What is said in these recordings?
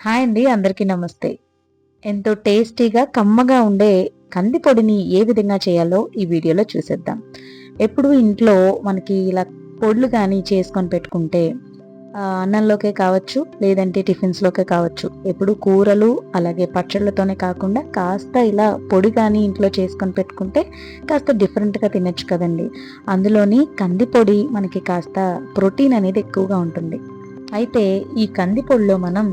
Hi అండి అందరికీ నమస్తే. ఎంతో టేస్టీగా కమ్మగా ఉండే కంది పొడిని ఏ విధంగా చేయాలో ఈ వీడియోలో చూసేద్దాం. ఎప్పుడు ఇంట్లో మనకి ఇలా పొడులు కానీ చేసుకొని పెట్టుకుంటే అన్నంలోకే కావచ్చు లేదంటే టిఫిన్స్లోకే కావచ్చు ఎప్పుడు కూరలు అలాగే పచ్చళ్ళతోనే కాకుండా కాస్త ఇలా పొడి కానీ ఇంట్లో చేసుకొని పెట్టుకుంటే కాస్త డిఫరెంట్గా తినచ్చు కదండి. అందులోని కంది పొడి మనకి కాస్త ప్రోటీన్ అనేది ఎక్కువగా ఉంటుంది. అయితే ఈ కంది పొడిలో మనం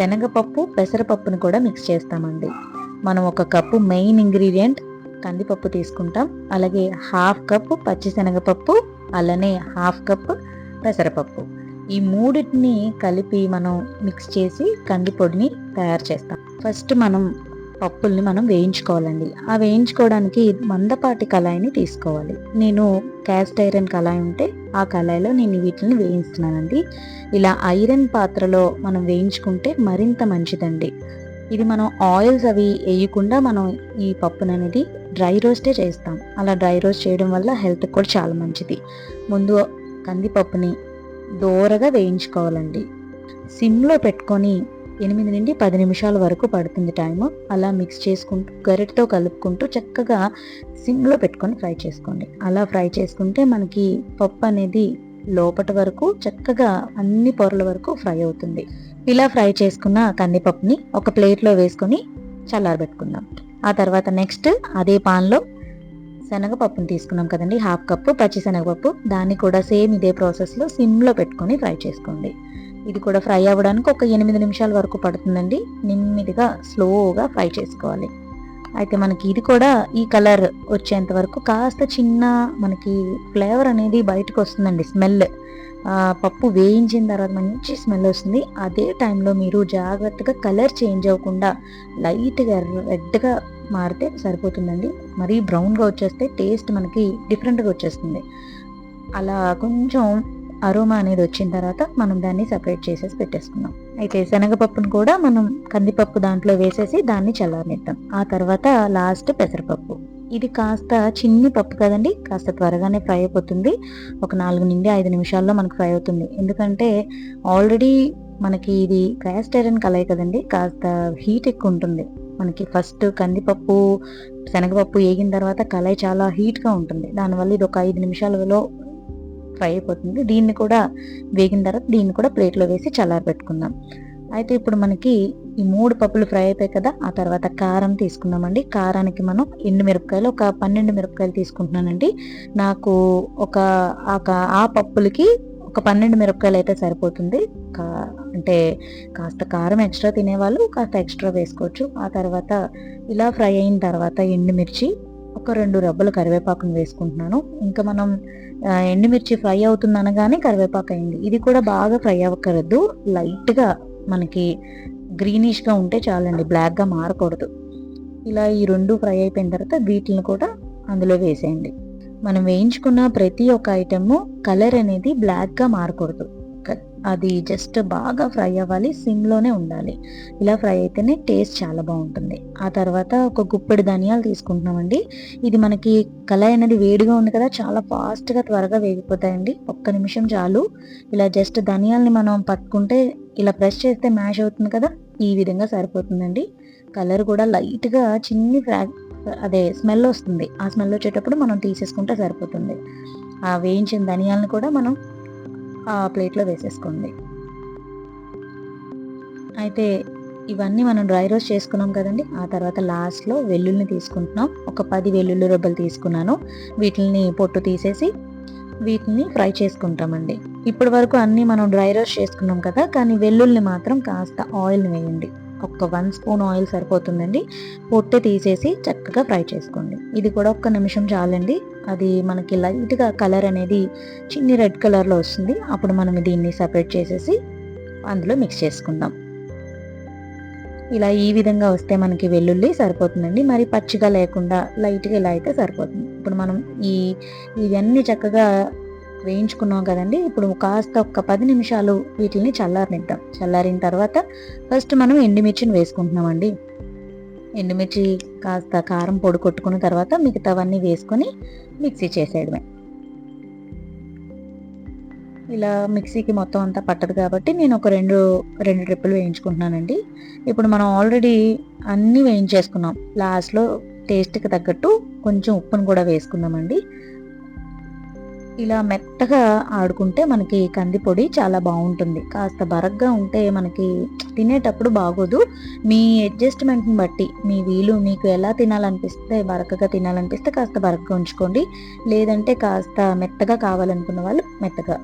శనగపప్పు పెసరపప్పును కూడా మిక్స్ చేస్తామండి. మనం ఒక కప్పు మెయిన్ ఇంగ్రీడియంట్ కందిపప్పు తీసుకుంటాం. అలాగే హాఫ్ కప్పు పచ్చిశనగపప్పు అలానే హాఫ్ కప్ పెసరపప్పు. ఈ మూడింటిని కలిపి మనం మిక్స్ చేసి కందిపొడిని తయారు చేస్తాం. ఫస్ట్ మనం పప్పుల్ని మనం వేయించుకోవాలండి. ఆ వేయించుకోవడానికి మందపాటి కళాయిని తీసుకోవాలి. నేను క్యాస్ట్ ఐరన్ కళాయి ఉంటే ఆ కళాయిలో నేను వీటిని వేయిస్తున్నానండి. ఇలా ఐరన్ పాత్రలో మనం వేయించుకుంటే మరింత మంచిదండి. ఇది మనం ఆయిల్స్ అవి వేయకుండా మనం ఈ పప్పును అనేది డ్రై రోస్టే చేస్తాం. అలా డ్రై రోస్ట్ చేయడం వల్ల హెల్త్కి కూడా చాలా మంచిది. ముందు కందిపప్పుని దోరగా వేయించుకోవాలండి. సిమ్లో పెట్టుకొని ఎనిమిది నుండి పది నిమిషాల వరకు పడుతుంది టైము అలా మిక్స్ చేసుకుంటూ గరిటతో కలుపుకుంటూ చక్కగా సిమ్లో పెట్టుకొని ఫ్రై చేసుకోండి. అలా ఫ్రై చేసుకుంటే మనకి పప్పు అనేది లోపటి వరకు చక్కగా అన్ని పొరల వరకు ఫ్రై అవుతుంది. ఇలా ఫ్రై చేసుకున్న కందిపప్పుని ఒక ప్లేట్లో వేసుకొని చల్లారబెట్టుకుందాం. ఆ తర్వాత నెక్స్ట్ అదే పాన్లో శనగపప్పుని తీసుకున్నాం కదండి హాఫ్ కప్పు పచ్చి శనగపప్పు దాన్ని కూడా సేమ్ ఇదే ప్రాసెస్లో సిమ్లో పెట్టుకొని ఫ్రై చేసుకోండి. ఇది కూడా ఫ్రై అవ్వడానికి ఒక ఎనిమిది నిమిషాల వరకు పడుతుందండి. నిమ్మిదిగా స్లోగా ఫ్రై చేసుకోవాలి. అయితే మనకి ఇది కూడా ఈ కలర్ వచ్చేంత వరకు కాస్త చిన్న మనకి ఫ్లేవర్ అనేది బయటకు వస్తుందండి స్మెల్. పప్పు వేయించిన తర్వాత మంచి స్మెల్ వస్తుంది. అదే టైంలో మీరు జాగ్రత్తగా కలర్ చేంజ్ అవ్వకుండా లైట్గా రెడ్గా మారితే సరిపోతుందండి. మరీ బ్రౌన్గా వచ్చేస్తే టేస్ట్ మనకి డిఫరెంట్గా వచ్చేస్తుంది. అలా కొంచెం అరోమా అనేది వచ్చిన తర్వాత మనం దాన్ని సపరేట్ చేసేసి పెట్టేసుకున్నాం. అయితే శనగపప్పును కూడా మనం కందిపప్పు దాంట్లో వేసేసి దాన్ని చల్లారనిద్దాం. ఆ తర్వాత లాస్ట్ పెసరపప్పు. ఇది కాస్త చిన్ని పప్పు కదండి కాస్త త్వరగానే ఫ్రై అయిపోతుంది. ఒక నాలుగు నుండి ఐదు నిమిషాల్లో మనకు ఫ్రై అవుతుంది. ఎందుకంటే ఆల్రెడీ మనకి ఇది క్యాస్ట్ ఐరన్ కలయి కదండి కాస్త హీట్ ఎక్కువ ఉంటుంది. మనకి ఫస్ట్ కందిపప్పు శనగపప్పు వేగిన తర్వాత కళాయి చాలా హీట్గా ఉంటుంది. దానివల్ల ఇది ఒక ఐదు నిమిషాలలో ఫ్రై అయిపోతుంది. దీన్ని కూడా వేగిన తర్వాత దీన్ని కూడా ప్లేట్లో వేసి చల్లారి పెట్టుకుందాం. అయితే ఇప్పుడు మనకి ఈ మూడు పప్పులు ఫ్రై అయిపోయాయి కదా ఆ తర్వాత కారం తీసుకుందామండి. కారానికి మనం ఎండు మిరపకాయలు ఒక పన్నెండు మిరపకాయలు తీసుకుంటున్నానండి. నాకు ఒక ఆ పప్పులకి ఒక పన్నెండు మిరపకాయలు అయితే సరిపోతుంది. కా అంటే కాస్త కారం ఎక్స్ట్రా తినేవాళ్ళు కాస్త ఎక్స్ట్రా వేసుకోవచ్చు. ఆ తర్వాత ఇలా ఫ్రై అయిన తర్వాత ఎండుమిర్చి ఒక రెండు రబ్బలు కరివేపాకును వేసుకుంటున్నాను. ఇంకా మనం ఎండుమిర్చి ఫ్రై అవుతుంది అనగానే కరివేపాకు అయింది ఇది కూడా బాగా ఫ్రై అవ్వకరద్దు లైట్గా మనకి గ్రీనిష్గా ఉంటే చాలండి. బ్లాక్గా మారకూడదు. ఇలా ఈ రెండు ఫ్రై అయిపోయిన తర్వాత వీటిని కూడా అందులో వేసేయండి. మనం వేయించుకున్న ప్రతి ఒక్క ఐటెము కలర్ అనేది బ్లాక్గా మారకూడదు. అది జస్ట్ బాగా ఫ్రై అవ్వాలి సిమ్లోనే ఉండాలి. ఇలా ఫ్రై అయితేనే టేస్ట్ చాలా బాగుంటుంది. ఆ తర్వాత ఒక గుప్పెడు ధనియాలు తీసుకుంటున్నామండి. ఇది మనకి కళాయి అనేది వేడిగా ఉంది కదా చాలా ఫాస్ట్గా త్వరగా వేగిపోతాయండి. ఒక్క నిమిషం చాలు. ఇలా జస్ట్ ధనియాల్ని మనం పట్టుకుంటే ఇలా ప్రెస్ చేస్తే మ్యాష్ అవుతుంది కదా ఈ విధంగా సరిపోతుందండి. కలర్ కూడా లైట్గా చిన్ని ఫ్రా అదే స్మెల్ వస్తుంది. ఆ స్మెల్ వచ్చేటప్పుడు మనం తీసేసుకుంటే సరిపోతుంది. ఆ వేయించిన ధనియాలను కూడా మనం ఆ ప్లేట్లో వేసేసుకోండి. అయితే ఇవన్నీ మనం డ్రై రోస్ట్ చేసుకున్నాం కదండి. ఆ తర్వాత లాస్ట్లో వెల్లుల్ని తీసుకుంటున్నాం. ఒక పది వెల్లుల్లి రొబ్బలు తీసుకున్నాను. వీటిని పొట్టు తీసేసి వీటిని ఫ్రై చేసుకుంటామండి. ఇప్పటి వరకు అన్నీ మనం డ్రై రోస్ట్ చేసుకున్నాం కదా కానీ వెల్లుల్ని మాత్రం కాస్త ఆయిల్ని వేయండి. ఒక వన్ స్పూన్ ఆయిల్ సరిపోతుందండి. పొట్టు తీసేసి చక్కగా ఫ్రై చేసుకోండి. ఇది కూడా ఒక్క నిమిషం చాలండి. అది మనకి లైట్గా కలర్ అనేది చిన్ని రెడ్ కలర్లో వస్తుంది. అప్పుడు మనం దీన్ని సపరేట్ చేసేసి అందులో మిక్స్ చేసుకుందాం. ఇలా ఈ విధంగా వస్తే మనకి వెల్లుల్లి సరిపోతుందండి. మరి పచ్చిగా లేకుండా లైట్గా ఇలా అయితే సరిపోతుంది. ఇప్పుడు మనం ఈ ఇవన్నీ చక్కగా వేయించుకున్నాం కదండి. ఇప్పుడు కాస్త ఒక పది నిమిషాలు వీటిని చల్లారనిద్దాం. చల్లారిన తర్వాత ఫస్ట్ మనం ఎండుమిర్చిని వేసుకుంటున్నామండి. ఎండుమిర్చి కాస్త కారం పొడి కొట్టుకున్న తర్వాత మిగతావన్నీ వేసుకొని మిక్సీ చేసేయడమే. ఇలా మిక్సీకి మొత్తం అంతా పట్టదు కాబట్టి నేను ఒక రెండు రెండు ట్రిప్పులు వేయించుకుంటున్నానండి. ఇప్పుడు మనం ఆల్రెడీ అన్నీ వేయించేసుకున్నాం. లాస్ట్లో టేస్ట్కి తగ్గట్టు కొంచెం ఉప్పును కూడా వేసుకుందామండి ఇలా మెత్తగా ఆడుకుంటే మనకి కందిపొడి చాలా బాగుంటుంది. కాస్త బరగ్గా ఉంటే మనకి తినేటప్పుడు బాగోదు. మీ అడ్జస్ట్మెంట్ని బట్టి మీ వీలు మీకు ఎలా తినాలనిపిస్తే బరకగా తినాలనిపిస్తే కాస్త బరకగా ఉంచుకోండి. లేదంటే కాస్త మెత్తగా కావాలనుకున్న వాళ్ళు మెత్తగా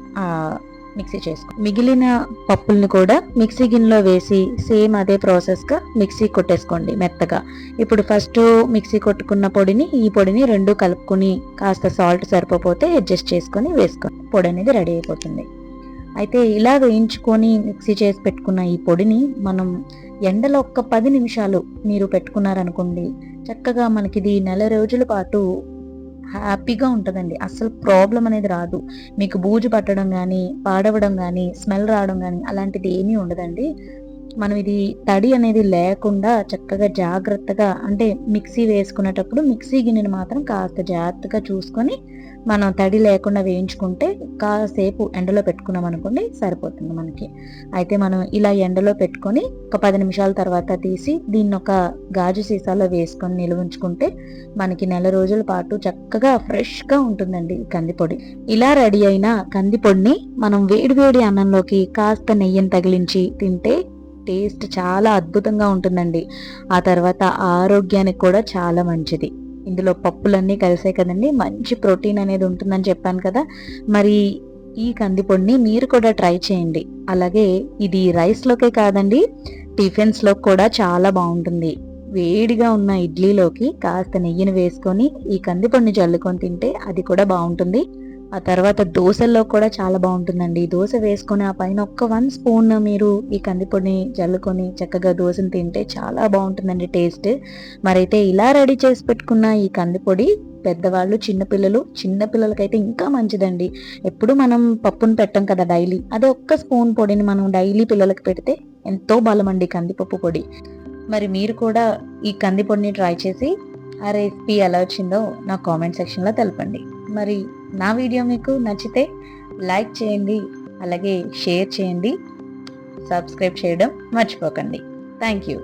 మిక్సీ చేసుకో. మిగిలిన పప్పుల్ని కూడా మిక్సీ గిన్నెలో వేసి సేమ్ అదే ప్రాసెస్గా మిక్సీ కొట్టేసుకోండి మెత్తగా. ఇప్పుడు ఫస్ట్ మిక్సీ కొట్టుకున్న పొడిని ఈ పొడిని రెండు కలుపుకుని కాస్త సాల్ట్ సరిపోతే అడ్జస్ట్ చేసుకొని వేసుకోండి పొడి అనేది రెడీ అయిపోతుంది. అయితే ఇలా వేయించుకొని మిక్సీ చేసి పెట్టుకున్న ఈ పొడిని మనం ఎండలో ఒక్క పది నిమిషాలు మీరు పెట్టుకున్నారనుకోండి చక్కగా మనకిది నెల రోజుల పాటు హ్యాపీగా ఉంటుందండి. అసలు ప్రాబ్లం అనేది రాదు. మీకు బూజు పట్టడం కానీ పాడవడం కానీ స్మెల్ రావడం కానీ అలాంటిది ఏమీ ఉండదండి. మనం ఇది తడి అనేది లేకుండా చక్కగా జాగ్రత్తగా అంటే మిక్సీ వేసుకునేటప్పుడు మిక్సీ గిన్నెని మాత్రం కాస్త జాగ్రత్తగా చూసుకొని మనం తడి లేకుండా వేయించుకుంటే కాసేపు ఎండలో పెట్టుకున్నాం అనుకోండి సరిపోతుంది మనకి. అయితే మనం ఇలా ఎండలో పెట్టుకొని ఒక పది నిమిషాల తర్వాత తీసి దీన్ని ఒక గాజు సీసాలో వేసుకొని నిలువుంచుకుంటే మనకి నెల రోజుల పాటు చక్కగా ఫ్రెష్గా ఉంటుందండి కందిపొడి. ఇలా రెడీ అయిన కందిపొడిని మనం వేడి వేడి అన్నంలోకి కాస్త నెయ్యిని తగిలించి తింటే టేస్ట్ చాలా అద్భుతంగా ఉంటుందండి. ఆ తర్వాత ఆరోగ్యానికి కూడా చాలా మంచిది. ఇందులో పప్పులన్నీ కలిసాయి కదండి. మంచి ప్రోటీన్ అనేది ఉంటుందని చెప్పాను కదా. మరి ఈ కందిపొడిని మీరు కూడా ట్రై చేయండి. అలాగే ఇది రైస్లోకే కాదండి టిఫిన్స్లో కూడా చాలా బాగుంటుంది. వేడిగా ఉన్న ఇడ్లీలోకి కాస్త నెయ్యిని వేసుకొని ఈ కందిపొడిని జల్లుకొని తింటే అది కూడా బాగుంటుంది. ఆ తర్వాత దోశల్లో కూడా చాలా బాగుంటుందండి. దోశ వేసుకొని ఆ పైన ఒక్క వన్ స్పూన్ మీరు ఈ కందిపొడిని జల్లుకొని చక్కగా దోశను తింటే చాలా బాగుంటుందండి టేస్ట్. మరైతే ఇలా రెడీ చేసి పెట్టుకున్న ఈ కందిపొడి పెద్దవాళ్ళు చిన్నపిల్లలు చిన్నపిల్లలకైతే ఇంకా మంచిదండి. ఎప్పుడు మనం పప్పును పెట్టం కదా డైలీ. అదే ఒక్క స్పూన్ పొడిని మనం డైలీ పిల్లలకు పెడితే ఎంతో బలం అండి కందిపప్పు పొడి. మరి మీరు కూడా ఈ కందిపొడిని ట్రై చేసి ఆ రెసిపీ ఎలా వచ్చిందో నా కామెంట్ సెక్షన్లో తెలపండి. మరి నా వీడియో మీకు నచ్చితే లైక్ చేయండి అలాగే షేర్ చేయండి సబ్స్క్రైబ్ చేయడం మర్చిపోకండి. Thank you.